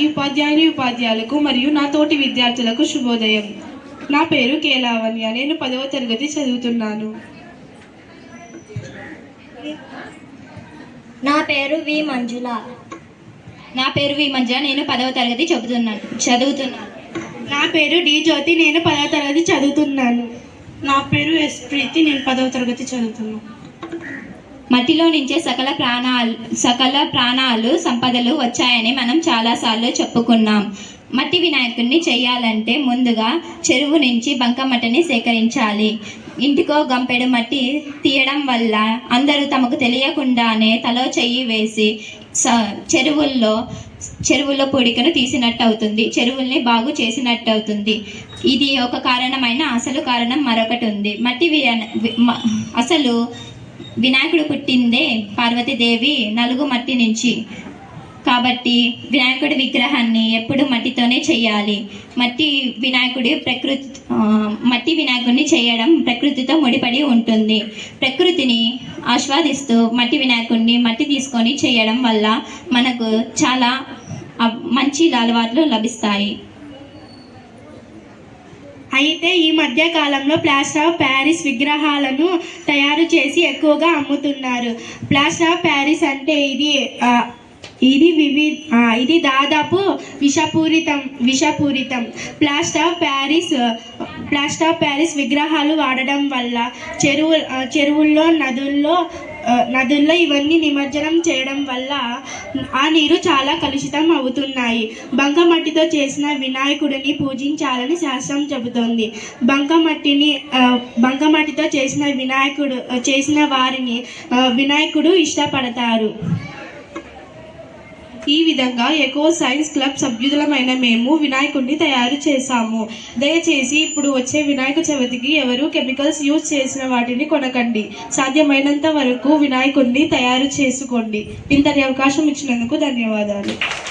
ఈ ఉపాధ్యాయుని ఉపాధ్యాయులకు మరియు నా తోటి విద్యార్థులకు శుభోదయం. నా పేరు కేలావణ్య. నేను పదవ తరగతి చదువుతున్నాను. నా పేరు వి మంజుల. నా పేరు వి మంజ నేను పదవ తరగతి చెబుతున్నాను చదువుతున్నాను. నా పేరు డి జ్యోతి. నేను పదవ తరగతి చదువుతున్నాను. నా పేరు ఎస్ ప్రీతి. నేను పదవ తరగతి చదువుతున్నాను. మట్టిలో నుంచే సకల ప్రాణాలు సకల ప్రాణాలు సంపదలు వచ్చాయని మనం చాలాసార్లు చెప్పుకున్నాం. మట్టి వినాయకుడిని చేయాలంటే ముందుగా చెరువు నుంచి బంకమట్టిని సేకరించాలి. ఇంటికో గంపెడు మట్టి తీయడం వల్ల అందరూ తమకు తెలియకుండానే తలో చెయ్యి వేసి స చెరువుల్లో చెరువుల్లో పొడికను తీసినట్టు అవుతుంది చెరువుల్ని బాగు చేసినట్టు అవుతుంది ఇది ఒక కారణమైన అసలు కారణం మరొకటి ఉంది మట్టి వి- అసలు వినాయకుడు పుట్టిందే పార్వతీదేవి నలుగు మట్టి నుంచి. కాబట్టి వినాయకుడి విగ్రహాన్ని ఎప్పుడు మట్టితోనే చేయాలి. మట్టి వినాయకుడి ప్రకృతి మట్టి వినాయకుడిని చేయడం ప్రకృతితో ముడిపడి ఉంటుంది. ప్రకృతిని ఆస్వాదిస్తూ మట్టి వినాయకుడిని మట్టి తీసుకొని చేయడం వల్ల మనకు చాలా మంచి అలవాట్లు లభిస్తాయి. అయితే ఈ మధ్య కాలంలో ప్లాస్టర్ ఆఫ్ ప్యారిస్ విగ్రహాలను తయారు చేసి ఎక్కువగా అమ్ముతున్నారు. ప్లాస్టర్ ఆఫ్ ప్యారిస్ అంటే ఇది ఇది వివి ఇది దాదాపు విషపూరితం విషపూరితం. Plaster of Paris plaster of Paris విగ్రహాలు వాడడం వల్ల చెరువు చెరువుల్లో నదుల్లో నదుల్లో ఇవన్నీ నిమజ్జనం చేయడం వల్ల ఆ నీరు చాలా కలుషితం అవుతున్నాయి. బంకమట్టితో చేసిన వినాయకుడిని పూజించాలని శాస్త్రం చెబుతోంది. బంకమట్టిని బంకమట్టితో చేసిన వినాయకుడు చేసిన వారిని వినాయకుడు ఇష్టపడతారు. ఈ విధంగా ఎకో సైన్స్ క్లబ్ సభ్యులమైన మేము వినాయకుడిని తయారు చేశాము. దయచేసి ఇప్పుడు వచ్చే వినాయక చవితికి ఎవరు కెమికల్స్ యూజ్ చేసిన వాటిని కొనకండి. సాధ్యమైనంత వరకు వినాయకుడిని తయారు చేసుకోండి. ఇంతటి అవకాశం ఇచ్చినందుకు ధన్యవాదాలు.